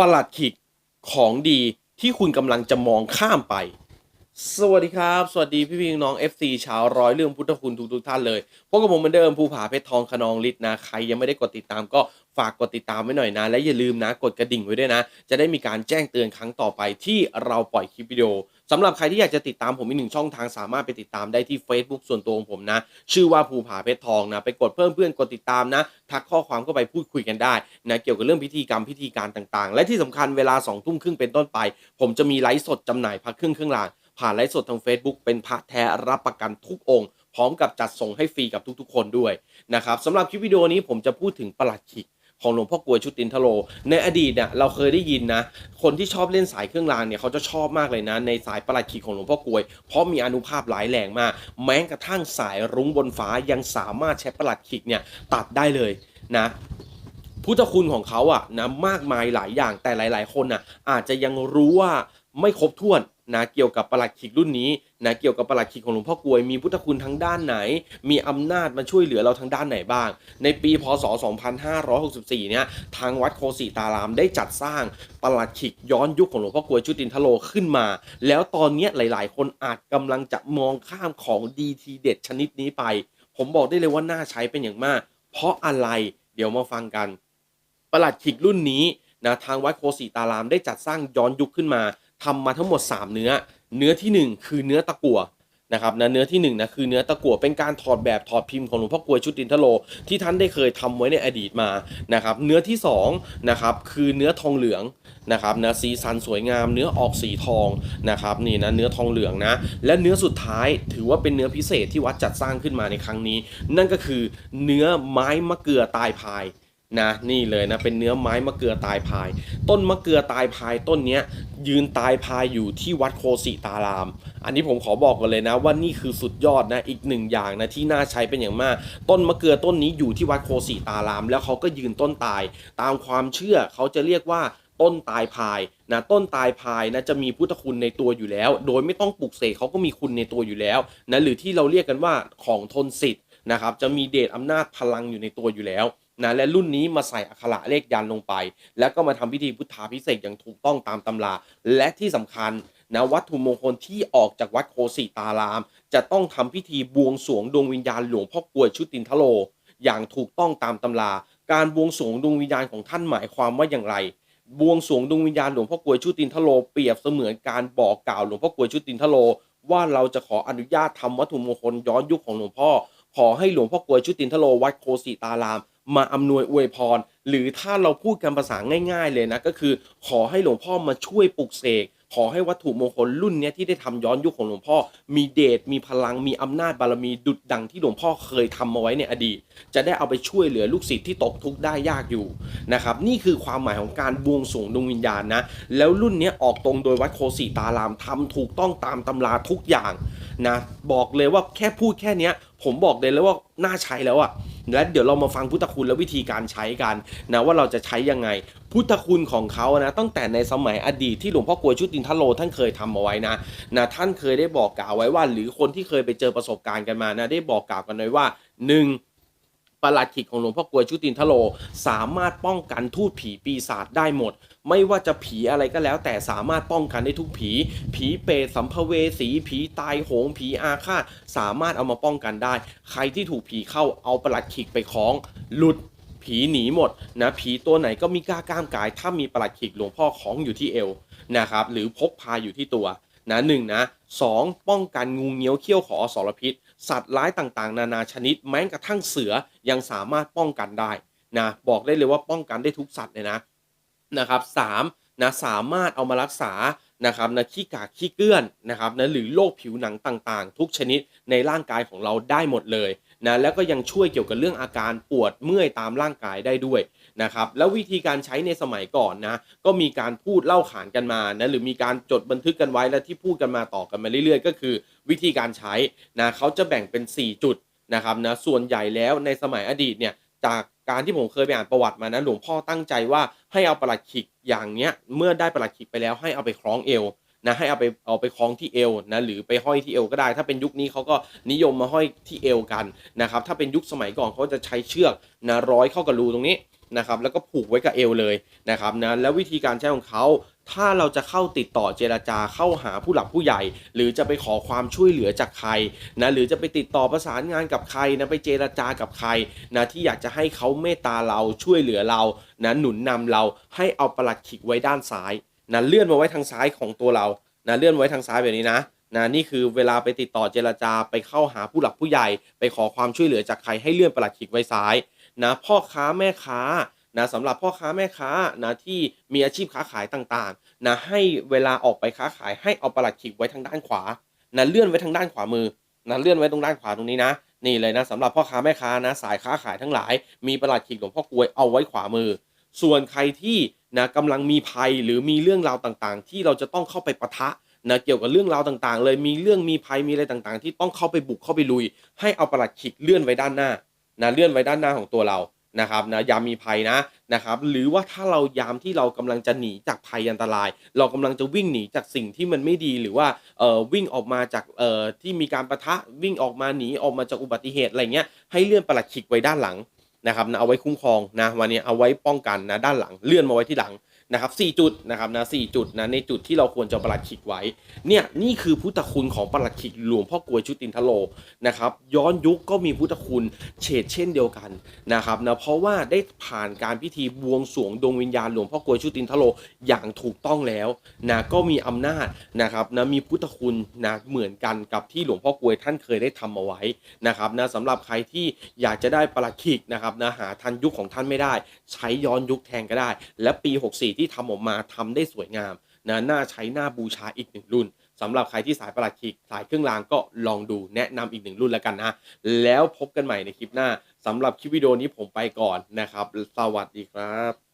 ประหลัดขิกของดีที่คุณกำลังจะมองข้ามไป สวัสดีครับ สวัสดีพี่พี่น้อง FC ชาวร้อยเรื่องพุทธคุณทุกทุกท่านเลยพบกับผมเหมือนเดิมภูผาเพชรทองขนองฤทธิ์นะ ใครยังไม่ได้กดติดตามก็ฝากกดติดตามไว้หน่อยนะ และอย่าลืมนะ กดกระดิ่งไว้ด้วยนะ จะได้มีการแจ้งเตือนครั้งต่อไปที่เราปล่อยคลิปวิดีโอ สำหรับใครที่อยากจะติดตามผมอีกหนึ่งช่องทางสามารถไปติดตามได้ที่ Facebook ส่วนตัวของผมนะ ชื่อว่าภูผาเพชรทองนะ ไปกดเพิ่มเพื่อนกดติดตามนะ ทักข้อความเข้าไปพูดคุยกันได้นะเกี่ยวกับเรื่องพิธีกรรมพิธีการต่างๆ และที่สำคัญเวลา2องทุ่มครึ่งเป็นต้นไป ผมจะมีไลฟ์สดจำหน่ายพระเครื่องเครื่องรางผ่านไลฟ์สดทาง Facebook เป็นพระแท้รับประกันทุกองค์ พร้อมกับจัดส่งให้ฟรีกับทุกๆ คนด้วยนะครับสำหรับคลิปวิดีโอนี้ผมจะพูดถึงประหลัดขิก ของหลวงพ่อกลวยชุตินทโล ในอดีตเนี่ยเราเคยได้ยินนะ คนที่ชอบเล่นสายเครื่องรางเนี่ยเขาจะชอบมากเลยนะ ในสายประหลัดขิกของหลวงพ่อกลวย เพราะมีอนุภาพหลายแรงมาก แม้กระทั่งสายรุ้งบนฟ้ายังสามารถใช้ประหลัดขิกเนี่ยตัดได้เลยนะพุทธคุณของเขาอะนะมากมายหลายอย่างแต่หลาย ๆ คนอะอาจจะยังรู้ว่าไม่ครบถ้วน นะเกี่ยวกับประหลัดขิกรุ่นนี้นะเกี่ยวกับประหลัดขิกของหลวงพ่อกวยมีพุทธคุณทั้งด้านไหน มีอำนาจมาช่วยเหลือเราทางด้านไหนบ้าง ในปีพศ 2564 เนี่ยทางวัดโคสีตารามได้จัดสร้างประหลัดขิกย้อนยุคของหลวงพ่อกวยชุตินทโลขึ้นมา แล้วตอนนี้หลาย ๆ คนอาจกำลังจะมองข้ามของดีทีเด็ดชนิดนี้ไป ผมบอกได้เลยว่าน่าใช้เป็นอย่างมาก เพราะอะไรเดี๋ยวมาฟังกันประหลัดขิกรุ่นนี้นะทางวัดโคสีตารามได้จัดสร้างย้อนยุคขึ้นมา ทำมาทั้งหมด 3 เนื้อ เนื้อทีหนึ่1 คือเนื้อตะกั่วนะครับนะเนื้อที่1นนะคือเนื้อตะกั่วเป็นการถอดแบบถอดพิมพ์ของหลวงพ่อกลวยชุตินทโล ที่ท่านได้เคยทำไว้ในอดีตมานะครับเนื้อที่2นะครับคือเนื้อทองเหลืองนะครับนะสีสันสวยงามเนื้อออกสีทองนะครับนี่นะเนื้อทองเหลืองนะและเนื้อสุดท้ายถือว่าเป็นเนื้อพิเศษที่วัดจัดสร้างขึ้นมาในครั้งนี้ นั่นก็คือเนื้อไม้มะเกลือตายพาย นะนี่เลยนะเป็นเนื้อไม้มะเกลือตายพาย ต้นมะเกลือตายพายต้นเนี้ยยืนตายพายอยู่ที่วัดโคสิตาราม อันนี้ผมขอบอกกันเลยนะ ว่านี่คือสุดยอดนะอีกหนึ่งอย่างนะที่น่าใช้เป็นอย่างมาก ต้นมะเกลือต้นนี้อยู่ที่วัดโคสิตาราม แล้วเขาก็ยืนต้นตาย ตามความเชื่อเขาจะเรียกว่าต้นตายพายนะต้นตายพายนะจะมีพุทธคุณในตัวอยู่แล้ว โดยไม่ต้องปลุกเสกเขาก็มีคุณในตัวอยู่แล้วนะหรือที่เราเรียกกันว่าของทนสิทธิ์นะครับจะมีเดชอำนาจพลังอยู่ในตัวอยู่แล้ว นะและรุ่นนี้มาใส่อักขระเลขยันลงไป แล้วก็มาทำพิธีพุทธาพิเศษอย่างถูกต้องตามตำรา และที่สำคัญนะวัตถุมงคลที่ออกจากวัดโคสิตาราม จะต้องทำพิธีบวงสวงดวงวิญญาณหลวงพ่อกวยชุตินทโล อย่างถูกต้องตามตำรา การบวงสวงดวงวิญญาณของท่านหมายความว่าอย่างไรบวงสวงดวงวิญญาณหลวงพ่อกวยชุตินทโลเปรียบเสมือนการบอกกล่าวหลวงพ่อกวยชุตินทโล ว่าเราจะขออนุญาตทำวัตถุมงคลย้อนยุคของหลวงพ่อ ขอให้หลวงพ่อกวยชุตินทโลวัดโคสิตาราม มาอำนวยอวยพร หรือถ้าเราพูดกันภาษาง่าย ๆ เลยนะ ก็คือ ขอให้หลวงพ่อมาช่วยปลุกเสกขอให้วัตถุมงคลรุ่นนี้ที่ได้ทำย้อนยุคของหลวงพ่อ มีเดชมีพลังมีอำนาจบารมีดุจดังที่หลวงพ่อเคยทำมาไว้ในอดีต จะได้เอาไปช่วยเหลือลูกศิษย์ที่ตกทุกข์ได้ยากอยู่นะครับนี่คือความหมายของการบวงสรวงดวงวิญญาณนะแล้วรุ่นนี้ออกตรงโดยวัดโคสีตารามทำถูกต้องตามตำราทุกอย่างนะบอกเลยว่าแค่พูดแค่นี้ผมบอกเลยแล้วว่าน่าใช้แล้วอะ และเดี๋ยวเรามาฟังพุทธคุณและวิธีการใช้กันนะว่าเราจะใช้ยังไง พุทธคุณของเขานะตั้งแต่ในสมัยอดีตที่หลวงพ่อกลวยชุตินทโลท่านเคยทำเอาไว้นะนะท่านเคยได้บอกกล่าวไว้ว่า หรือคนที่เคยไปเจอประสบการณ์กันมานะได้บอกกล่าวกันไว้ว่าหนึ่ง ประหลัดขิกของหลวงพ่อกลวยชุตินทโล สามารถป้องกันทูตผีปีศาจได้หมด ไม่ว่าจะผีอะไรก็แล้ว แต่สามารถป้องกันได้ทุกผี ผีเปรตสัมภเวสีผีตายโหงผีอาฆาตสามารถเอามาป้องกันได้ ใครที่ถูกผีเข้าเอาประหลัดขิกไปคล้องหลุดผีหนีหมดนะผีตัวไหนก็มีกล้ากล้ามกาย ถ้ามีประหลัดขิกหลวงพ่อคล้องอยู่ที่เอวนะครับหรือพกพาอยู่ที่ตัวนะหนึ่งนะสองป้องกันงูเงี้ยวเขี้ยวขออสรพิษ สัตว์ร้ายต่างๆ นานาชนิด แม้กระทั่งเสือยังสามารถป้องกันได้นะบอกได้เลยว่าป้องกันได้ทุกสัตว์เลยนะนะครับสามนะสามารถเอามารักษานะครับนะขี้กากขี้เกลื่อนนะครับนะหรือโรคผิวหนังต่างๆ ทุกชนิดในร่างกายของเราได้หมดเลย นะแล้วก็ยังช่วยเกี่ยวกับเรื่องอาการปวดเมื่อยตามร่างกายได้ด้วยนะครับแล้ววิธีการใช้ในสมัยก่อนนะก็มีการพูดเล่าขานกันมานะหรือมีการจดบันทึกกันไว้และที่พูดกันมาต่อกันมาเรื่อยๆ ก็คือ วิธีการใช้นะเขาจะแบ่งเป็น 4 จุดนะครับนะส่วนใหญ่แล้วในสมัยอดีตเนี่ยจากการที่ผมเคยไปอ่านประวัติมานะหลวงพ่อตั้งใจว่าให้เอาประหลัดขิกอย่างเนี้ยเมื่อได้ประหลัดขิกไปแล้วให้เอาไปคล้องเอว นะให้เอาไปเอาไปคล้องที่เอวนะหรือไปห้อยที่เอวก็ได้ ถ้าเป็นยุคนี้เขาก็นิยมมาห้อยที่เอวกันนะครับถ้าเป็นยุคสมัยก่อนเขาจะใช้เชือกนะร้อยเข้ากับรูตรงนี้นะครับแล้วก็ผูกไว้กับเอวเลยนะครับนะแล้ววิธีการใช้ของเขาถ้าเราจะเข้าติดต่อเจรจาเข้าหาผู้หลักผู้ใหญ่ หรือจะไปขอความช่วยเหลือจากใครนะหรือจะไปติดต่อประสานงานกับใครนะไปเจรจากับใครนะที่อยากจะให้เขาเมตตาเราช่วยเหลือเรานะหนุนนำเราให้เอาประหลัดขิกไว้ด้านซ้าย นะเลื่อนมาไว้ทางซ้ายของตัวเรานะเลื่อนไว้ทางซ้ายแบบนี้นะนะนี่คือเวลาไปติดต่อเจรจาไปเข้าหาผู้หลักผู้ใหญ่ ไปขอความช่วยเหลือจากใครให้เลื่อนประหลัดขิกไว้ซ้ายนะพ่อค้าแม่ค้านะสำหรับพ่อค้าแม่ค้านะที่มีอาชีพค้าขายต่างๆนะให้เวลาออกไปค้าขายให้เอาประหลัดขิกไว้ทางด้านขวานะเลื่อนไว้ทางด้านขวามือนะเลื่อนไว้ตรงด้านขวาตรงนี้นะ นี่เลยนะสำหรับพ่อค้าแม่ค้านะสายค้าขายทั้งหลาย มีประหลัดขิกหลวงพ่อกลวยเอาไว้ขวามือ ส่วนใครที่ นะกำลังมีภัยหรือมีเรื่องราวต่างๆ ที่เราจะต้องเข้าไปปะทะนะเกี่ยวกับเรื่องราวต่างๆ เลยมีเรื่องมีภัยมีอะไรต่างๆ ที่ต้องเข้าไปบุกเข้าไปลุย ให้เอาประหลัดขิกเลื่อนไว้ด้านหน้านะเลื่อนไว้ด้านหน้าของตัวเรานะครับนะยามมีภัยนะนะครับหรือว่าถ้าเรายามที่เรากำลังจะหนีจากภัยอันตราย เรากำลังจะวิ่งหนีจากสิ่งที่มันไม่ดีหรือว่าเอ่อวิ่งออกมาจากเอ่อที่มีการประทะวิ่งออกมาหนีออกมาจากอุบัติเหตุอะไรเงี้ยให้เลื่อนประหลัดขิกไว้ด้านหลัง นะครับนะเอาไว้คุ้มครองนะวันนี้เอาไว้ป้องกันนะด้านหลังเลื่อนมาไว้ที่หลัง นะครับสี่จุดนะครับนะสี่จุดนะในจุดที่เราควรจะประหลัดขิกไว้เนี่ยนี่คือพุทธคุณของประหลัดขิกหลวงพ่อกลวยชุตินทโลนะครับย้อนยุคก็มีพุทธคุณเฉดเช่นเดียวกันนะครับนะเพราะว่าได้ผ่านการพิธีบวงสรวงดวงวิญญาณหลวงพ่อกลวยชุตินทโลอย่างถูกต้องแล้วนะก็มีอำนาจนะครับนะมีพุทธคุณนะเหมือนกันกับที่หลวงพ่อกลวยท่านเคยได้ทำเอาไว้นะครับนะสำหรับใครที่อยากจะได้ประหลัดขิกนะครับนะหาทันยุคของท่านไม่ได้ ใช้ย้อนยุคแทนก็ได้ และปี 64ที่ทำออกมาทำได้สวยงามนะน่าใช้หน้าบูชาอีกหนึ่งรุ่นสำหรับใครที่สายประหลัดขีกสายเครื่องรางก็ลองดูแนะนำอีกหนึ่งรุ่นแล้วกันนะ แล้วพบกันใหม่ในคลิปหน้าสำหรับคลิปวิดีโอนี้ผมไปก่อนนะครับ สวัสดีครับ